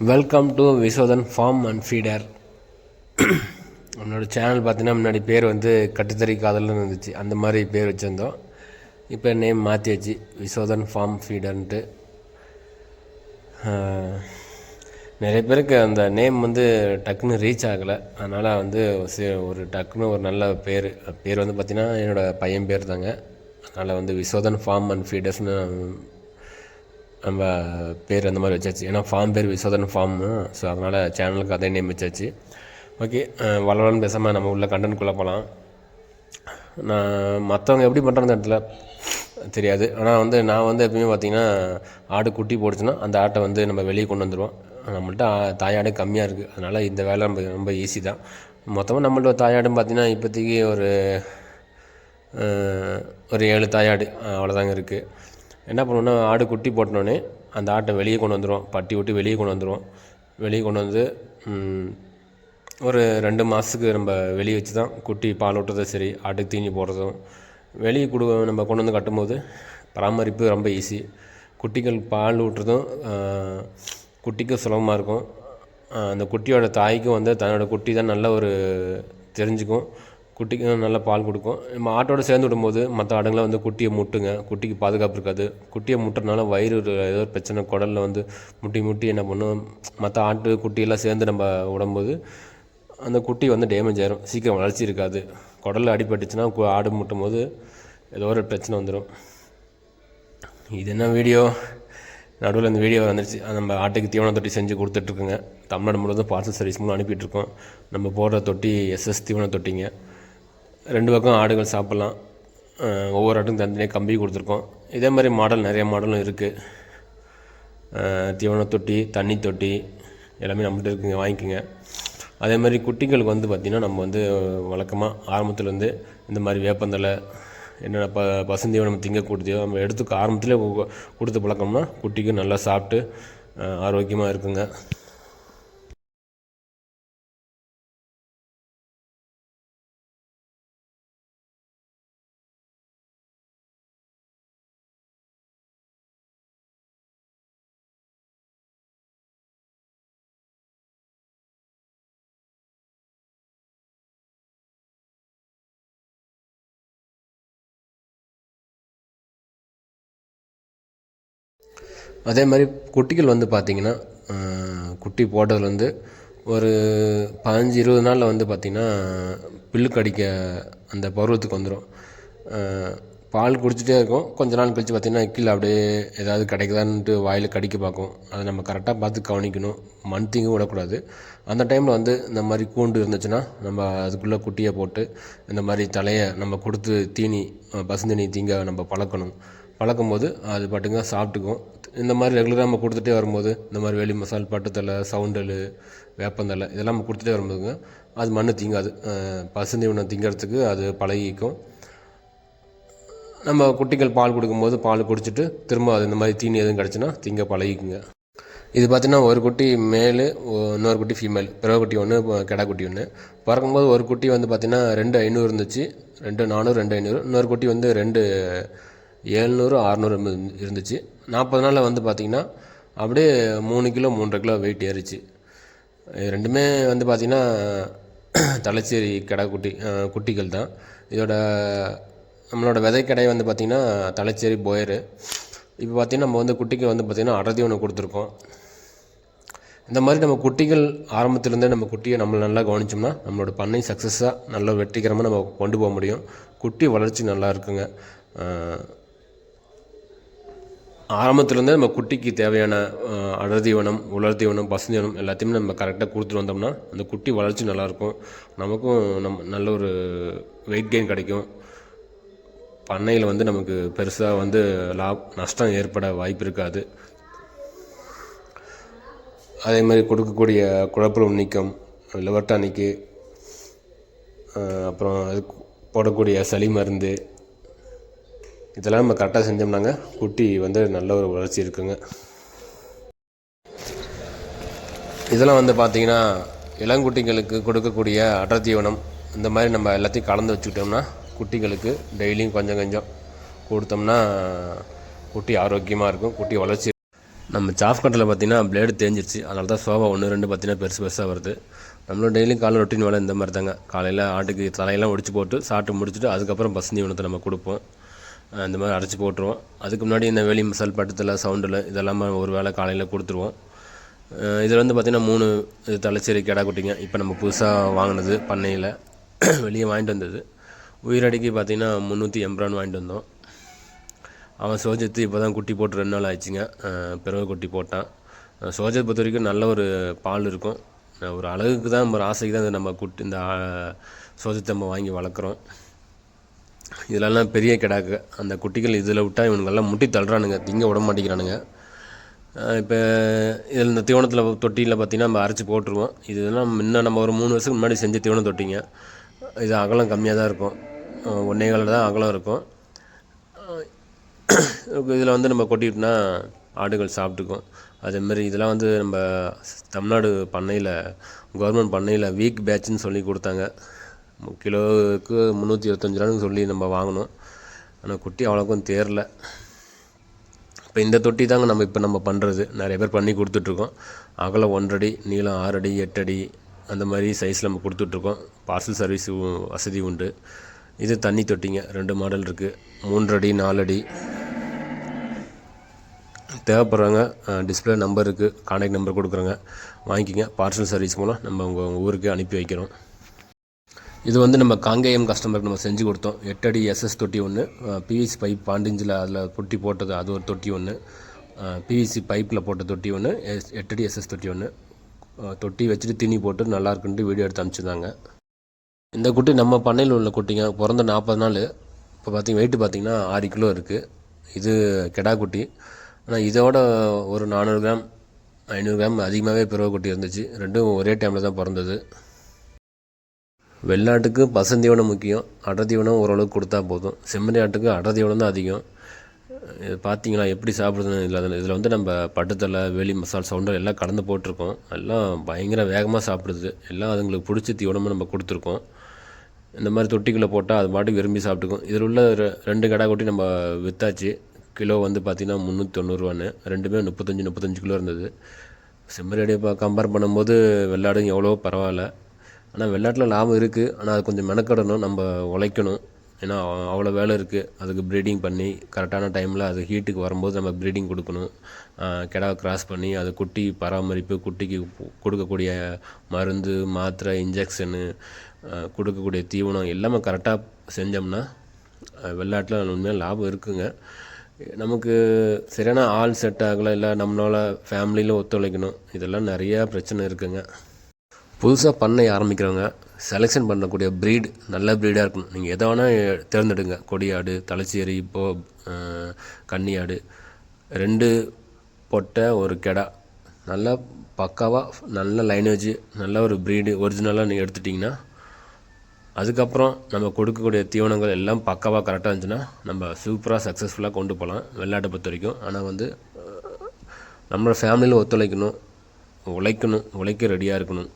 Welcome to Visodhan farm and feeder நம்மளோட channel பார்த்தீங்கன்னா முன்னாடி பேர் வந்து கட்டுத்தறி காதல்னு இருந்துச்சு. அந்த மாதிரி பேர் வச்சுருந்தோம். இப்போ நேம் மாற்றியாச்சு விசோதன் ஃபார்ம் ஃபீடர்ன்ட்டு நிறைய பேருக்கு அந்த நேம் வந்து டக்குன்னு ரீச் ஆகலை. அதனால் வந்து ஒரு டக்குன்னு ஒரு நல்ல பேர். பேர் வந்து பார்த்திங்கன்னா என்னோடய பையன் பேர் தாங்க அதனால் வந்து விசோதன் ஃபார்ம் அண்ட் ஃபீடர்ஸ்னு நம்ம பேர் அந்த மாதிரி வச்சாச்சு. ஏன்னா ஃபார்ம் பேர் விசோதன் ஃபார்ம் ஸோ அதனால் சேனலுக்கு அதே நேம் வச்சாச்சு. ஓகே வளவலன்னு பேசாமல் நம்ம உள்ள கண்டென்ட்குள்ளே போகலாம் நான் மற்றவங்க எப்படி பண்ணுற இடத்துல தெரியாது. ஆனால் வந்து நான் வந்து எப்பயுமே பார்த்திங்கன்னா ஆடு குட்டி போடுச்சுன்னா அந்த ஆட்டை வந்து நம்ம வெளியே கொண்டு வந்துடுவோம் நம்மள்ட்ட தாயாடு கம்மியாக இருக்குது அதனால் இந்த வேலை ரொம்ப ரொம்ப ஈஸி தான். மொத்தமாக நம்மள்ட்ட தாயாடுன்னு பார்த்திங்கன்னா இப்போதைக்கு ஒரு ஒரு ஏழு தாயாடு அவ்வளோதாங்க இருக்குது என்ன பண்ணுவோம்னா ஆடு குட்டி போட்டோன்னே அந்த ஆட்டை வெளியே கொண்டு வந்துடுவோம் பட்டி விட்டு வெளியே கொண்டு வந்துடுவோம் வெளியே கொண்டு வந்து ஒரு ரெண்டு மாதத்துக்கு நம்ம வெளியே வச்சு தான் குட்டி பால் ஊட்டுறதும் சரி ஆட்டுக்கு தீனி போடுறதும் வெளியே கொடு நம்ம கொண்டு வந்து கட்டும்போது பராமரிப்பு ரொம்ப ஈஸி குட்டிகள் பால் ஊட்டுறதும் குட்டிக்கும் சுலபமாக இருக்கும். அந்த குட்டியோட தாய்க்கும் வந்து தன்னோட குட்டி தான் நல்ல ஒரு தெரிஞ்சுக்கும். குட்டிக்கு நல்ல பால் கொடுக்கும். நம்ம ஆட்டோட சேர்ந்து விடும்போது மற்ற ஆடுங்களை வந்து குட்டியை முட்டுங்க. குட்டிக்கு பாதுகாப்பு இருக்காது. குட்டியை முட்டுறதுனால வயிறு ஏதோ ஒரு பிரச்சனை குடலில் வந்து முட்டி முட்டி என்ன பண்ணும். மற்ற ஆட்டு குட்டியெல்லாம் சேர்ந்து நம்ம விடும்போது அந்த குட்டி வந்து டேமேஜ் ஆயிரும். சீக்கிரம் வளர்ச்சி இருக்காது. குடலில் அடிபட்டுச்சுன்னா ஆடு முட்டும் போது ஏதோ ஒரு பிரச்சனை வந்துடும் இது என்ன வீடியோ? நடுவில் இந்த வீடியோ வந்துருச்சு. நம்ம ஆட்டுக்கு தீவன தொட்டி செஞ்சு கொடுத்துட்ருக்குங்க. தமிழ்நாடு முழுவதும் பார்சல் சர்வீஸ் மூலம் அனுப்பிட்டுருக்கோம். நம்ம போடுற தொட்டி எஸ்எஸ் தீவன தொட்டிங்க. ரெண்டு பக்கம் ஆடுகள் சாப்பிட்லாம். ஒவ்வொரு ஆட்டுக்கும் தனித்தனியாக கம்பி கொடுத்துருக்கோம். இதே மாதிரி மாடல் நிறைய மாடலும் இருக்குது தீவன தொட்டி தண்ணி தொட்டி எல்லாமே நம்மகிட்ட இருக்குங்க வாங்கிக்கோங்க. அதே மாதிரி குட்டிகளுக்கு வந்து பார்த்திங்கன்னா நம்ம வந்து வழக்கமாக ஆரம்பத்துலேருந்து இந்த மாதிரி வேப்பந்தலை என்னென்ன ப பசுந்தீவனம் திங்கக்கூடியதோ நம்ம எடுத்து ஆரம்பத்தில் கொடுத்து பழக்கம்னா குட்டிக்கு நல்லா சாப்பிட்டு ஆரோக்கியமாக இருக்குங்க. அதே மாதிரி குட்டிகள் வந்து பார்த்திங்கன்னா குட்டி போட்டதுலேருந்து ஒரு பதினஞ்சு இருபது நாளில் வந்து பார்த்திங்கன்னா பில்லு கடிக்க அந்த பருவத்துக்கு வந்துடும் பால் குடிச்சிட்டே இருக்கும். கொஞ்ச நாள் கழித்து பார்த்திங்கன்னா கீழே அப்படியே ஏதாவது கிடைக்குதான்ட்டு வாயில் கடிக்க பார்க்கும். அதை நம்ம கரெக்டாக பார்த்து கவனிக்கணும். மண் தீங்கும் விடக்கூடாது. அந்த டைமில் வந்து இந்த மாதிரி கூண்டு இருந்துச்சுன்னா நம்ம அதுக்குள்ளே குட்டியை போட்டு இந்த மாதிரி தலையை நம்ம கொடுத்து தீனி பசுந்தீனி தீங்க நம்ம பழக்கணும். பழக்கும் போது அது பாட்டுங்க சாப்பிட்டுக்கும். இந்த மாதிரி ரெகுலராக நம்ம கொடுத்துட்டே வரும்போது இந்த மாதிரி வெளி மசால் பட்டுத்தலை சவுண்டல் வேப்பந்தலை இதெல்லாம் நம்ம கொடுத்துட்டே வரும்போதுங்க அது மண் திங்காது. பசுந்தி பசுந்தீவனம் திங்கிறதுக்கு அது பழகிக்கும். நம்ம குட்டிகள் பால் கொடுக்கும்போது பால் குடிச்சிட்டு திரும்ப அது இந்த மாதிரி தீனி எதுவும் கிடச்சுன்னா திங்க பழகிக்குங்க. இது பார்த்தீங்கன்னா ஒரு குட்டி மேலு இன்னொரு குட்டி ஃபீமேல் பிறவை குட்டி ஒன்று கெடா குட்டி ஒன்று பிறக்கும்போது ஒரு குட்டி வந்து பார்த்திங்கன்னா ரெண்டு ஐநூறு இருந்துச்சு ரெண்டு நானூறு ரெண்டு ஐநூறு. இன்னொரு குட்டி வந்து ரெண்டு ஏழ்நூறு அறநூறு இருந்துச்சு. நாற்பது நாளில் வந்து பார்த்திங்கன்னா அப்படியே மூணு கிலோ மூன்றரை கிலோ வெயிட் ஏறிச்சு. ரெண்டுமே வந்து பார்த்திங்கன்னா தலைச்சேரி கடை குட்டி குட்டிகள் தான். இதோட நம்மளோட விதை கடை வந்து பார்த்திங்கன்னா தலைச்சேரி போயரு. இப்போ பார்த்திங்கன்னா நம்ம வந்து குட்டிக்கு வந்து பார்த்திங்கன்னா அடர்த்தி ஒன்று கொடுத்துருக்கோம். இந்த மாதிரி நம்ம குட்டிகள் ஆரம்பத்துலேருந்தே நம்ம குட்டியை நம்ம நல்லா கவனிச்சோம்னா நம்மளோட பண்ணை சக்ஸஸாக நல்ல வெற்றிகரமாக நம்ம கொண்டு போக முடியும். குட்டி வளர்ச்சி நல்லா இருக்குங்க. ஆரம்பத்துலேருந்தே நம்ம குட்டிக்கு தேவையான அடர் தீவனம் உலர் தீவனம் பசுந்தீவனம் எல்லாத்தையுமே நம்ம கரெக்டாக கொடுத்துட்டு வந்தோம்னா அந்த குட்டி வளர்ச்சி நல்லாயிருக்கும். நமக்கும் நம் நல்ல ஒரு வெயிட் கெயின் கிடைக்கும். பண்ணையில் வந்து நமக்கு பெருசாக வந்து லாப் நஷ்டம் ஏற்பட வாய்ப்பு இருக்காது. அதே மாதிரி கொடுக்கக்கூடிய குழப்பம் நீக்கம் லிவர் டானிக்கு அப்புறம் அது போடக்கூடிய சளி மருந்து இதெல்லாம் நம்ம கரெக்டாக செஞ்சோம்னாங்க. குட்டி வந்து நல்ல ஒரு வளர்ச்சி இருக்குங்க. இதெல்லாம் வந்து பார்த்திங்கன்னா இளங்குட்டிகளுக்கு கொடுக்கக்கூடிய அடர்த்தீவனம் இந்த மாதிரி நம்ம எல்லாத்தையும் கலந்து வச்சுக்கிட்டோம்னா குட்டிகளுக்கு டெய்லியும் கொஞ்சம் கொஞ்சம் கொடுத்தோம்னா குட்டி ஆரோக்கியமாக இருக்கும் குட்டி வளர்ச்சி நம்ம சாஃப் கட்டில் பார்த்தீங்கன்னா பிளேடு தேஞ்சிருச்சு. அதனால தான் சோஃபா ஒன்று ரெண்டு பார்த்தீங்கன்னா பெருசு பெருசாக வருது. நம்மளும் டெய்லியும் காலை ரொட்டீன் வேலை இந்த மாதிரி தாங்க காலையில் ஆட்டுக்கு தலையெல்லாம் ஒடிச்சு போட்டு சாப்பிட்டு முடிச்சுட்டு அதுக்கப்புறம் பசந்தி உணத்தை நம்ம கொடுப்போம். இந்த மாதிரி அரைச்சி போட்டுருவோம். அதுக்கு முன்னாடி இந்த வெளி மசால் பட்டத்தில் சவுண்டில் இதெல்லாம் ஒரு வேளை காலையில் கொடுத்துருவோம். இதில் வந்து பார்த்திங்கன்னா மூணு இது தலைச்சேரி கிடா குட்டிங்க. இப்போ நம்ம புதுசாக வாங்கினது பண்ணையில். வெளியே வாங்கிட்டு வந்தது. உயிரடிக்கு பார்த்திங்கன்னா முந்நூற்றி எண்பது வாங்கிட்டு வந்தோம். அவன் சோஜத்து இப்போ தான் குட்டி போட்டு ரெண்டு நாள் ஆயிடுச்சுங்க. பிறகு குட்டி போட்டான். சோஜத் பொறுத்த வரைக்கும் நல்ல ஒரு பால் இருக்கும். ஒரு அழகுக்கு தான் ஒரு ஆசைக்கு தான் இந்த நம்ம குட்டி இந்த ஆ- சோஜத்தை நம்ம வாங்கி வளர்க்குறோம். இதெல்லாம் பெரிய கிடாக்கு. அந்த குட்டிகள் இதில் விட்டால் இவனுங்கெல்லாம் முட்டி தள்ளுறானுங்க. திங்க விட மாட்டேங்கிறானுங்க. இப்போ இதில் இந்த தீவனத்தில் தொட்டியில் பார்த்தீங்கன்னா நம்ம அரைச்சி போட்டுருவோம். இதெல்லாம் முன்ன நம்ம ஒரு மூணு வருஷத்துக்கு முன்னாடி செஞ்ச தீவனம் தொட்டிங்க. இது அகலம் கம்மியாக தான் இருக்கும். ஒன்றே ஒன்னே காலில் தான் அகலம் இருக்கும். இதில் வந்து நம்ம கொட்டிட்டோம்னா ஆடுகள் சாப்பிட்டுக்கும். அதேமாரி இதெல்லாம் வந்து நம்ம தமிழ்நாடு பண்ணையில் கவர்மெண்ட் பண்ணையில் வீக் பேட்ச்னு சொல்லி கொடுத்தாங்க. கிலோவுக்கு முந்நூற்றி இருபத்தஞ்சி ரூபான்னு சொல்லி நம்ம வாங்கினோம். ஆனால் குட்டி அவ்வளோக்கும் தேரல. இப்போ இந்த தொட்டி தாங்க நம்ம இப்போ நம்ம பண்ணுறது நிறைய பேர் பண்ணி கொடுத்துட்ருக்கோம். அகலம் ஒன்றடி நீளம் ஆறடி எட்டடி அந்த மாதிரி சைஸில் நம்ம கொடுத்துட்ருக்கோம். பார்சல் சர்வீஸ் வசதி உண்டு. இது தண்ணி தொட்டிங்க. ரெண்டு மாடல் இருக்குது மூன்றடி நாலடி. தேவைப்படுறவங்க டிஸ்பிளே நம்பருக்கு கான்டாக்ட் நம்பர் கொடுக்குறோங்க வாங்கிக்கோங்க. பார்சல் சர்வீஸ் மூலம் நம்ம உங்கள் ஊருக்கு அனுப்பி வைக்கிறோம். இது வந்து நம்ம காங்கேயம் கஸ்டமருக்கு நம்ம செஞ்சு கொடுத்தோம். எட்டடி எஸ்எஸ் தொட்டி ஒன்று பிவிசி பைப் பாண்டிஞ்சில் அதில் தொட்டி போட்டது அது ஒரு தொட்டி ஒன்று பிவிசி பைப்பில் போட்ட தொட்டி ஒன்று எஸ் எட்டடி எஸ்எஸ் தொட்டி ஒன்று தொட்டி வச்சுட்டு தீனி போட்டு நல்லா இருக்குன்ட்டு வீடியோ எடுத்து அனுப்பிச்சிருந்தாங்க. இந்த குட்டி நம்ம பண்ணையில் உள்ள குட்டிங்க பிறந்த நாற்பது நாள். இப்போ பார்த்தீங்கன்னா வெயிட்டு பார்த்தீங்கன்னா ஆறு கிலோ இருக்குது இது கெடா குட்டி. ஆனால் இதோட ஒரு நானூறு கிராம் ஐநூறு கிராம் அதிகமாகவே பிறவை குட்டி இருந்துச்சு. ரெண்டும் ஒரே டைமில் தான் பிறந்தது. வெள்ளாட்டுக்கு பசந்தீவனம் முக்கியம். அடர்தீவனம் ஓரளவுக்கு கொடுத்தா போதும். செம்மறி ஆட்டுக்கு அடர்தீவனம் தான் அதிகம். இது பார்த்தீங்களா எப்படி சாப்பிடுதுன்னு இதில் இதில் வந்து நம்ம பட்டுத்தலை வேலி மசால் சவுண்டர் எல்லாம் கலந்து போட்டிருக்கோம். எல்லாம் பயங்கர வேகமாக சாப்பிடுது. எல்லாம் அதுங்களுக்கு பிடிச்ச தீவனமும் நம்ம கொடுத்துருக்கோம். இந்த மாதிரி தொட்டிக்குள்ளே போட்டால் அது பாட்டுக்கு விரும்பி சாப்பிட்டுக்கும். இதில் உள்ள ரெ- ரெண்டு கடா கொட்டி நம்ம விற்றாச்சு கிலோ வந்து பார்த்திங்கன்னா முந்நூற்றி தொண்ணூறுவான்னு ரெண்டுமே முப்பத்தஞ்சு முப்பத்தஞ்சு கிலோ இருந்தது. செம்மறியாடு இப்போ கம்பேர் பண்ணும்போது வெள்ளாடும் எவ்வளோ பரவாயில்ல. ஆனால் வெள்ளாட்டில் லாபம் இருக்குது ஆனால் அது கொஞ்சம் மெனக்கடணும். நம்ம உழைக்கணும். ஏன்னா அவ்வளோ வேலை இருக்குது அதுக்கு ப்ரீடிங் பண்ணி கரெக்டான டைமில் அது ஹீட்டுக்கு வரும்போது நம்ம ப்ரீடிங் கொடுக்கணும். கிடா கிராஸ் பண்ணி அது குட்டி பராமரிப்பு குட்டிக்கு கொடுக்கக்கூடிய மருந்து மாத்திரை இன்ஜெக்ஷனு கொடுக்கக்கூடிய தீவனம் எல்லாமே கரெக்டாக செஞ்சோம்னா வெள்ளாட்டில் உண்மையாக லாபம் இருக்குங்க. நமக்கு சரியான ஆள் செட் ஆகலை இல்லை நம்மளால் ஃபேமிலியில் ஒத்துழைக்கணும். இதெல்லாம் நிறையா பிரச்சனை இருக்குங்க. புதுசாக பண்ணை ஆரம்பிக்கிறவங்க செலெக்ஷன் பண்ணக்கூடிய ப்ரீட் நல்ல ப்ரீடாக இருக்கணும். நீங்கள் எதை வேணால் தேர்ந்தெடுங்க. கொடியாடு தலைச்சேரி இப்போ கன்னியாடு ரெண்டு பொட்டை ஒரு கெடா. நல்லா பக்காவாக நல்ல லைனேஜ் நல்ல ஒரு ப்ரீடு ஒரிஜினலாக நீங்கள் எடுத்துட்டிங்கன்னா அதுக்கப்புறம் நம்ம கொடுக்கக்கூடிய தீவனங்கள் எல்லாம் பக்காவாக கரெக்டாக இருந்துச்சுன்னா நம்ம சூப்பராக சக்ஸஸ்ஃபுல்லாக கொண்டு போகலாம் வெள்ளாட்டை பொறுத்த வரைக்கும். ஆனால் வந்து நம்மளோட ஃபேமிலியில் ஒத்துழைக்கணும் உழைக்கணும் உழைக்க ரெடியாக இருக்கணும்.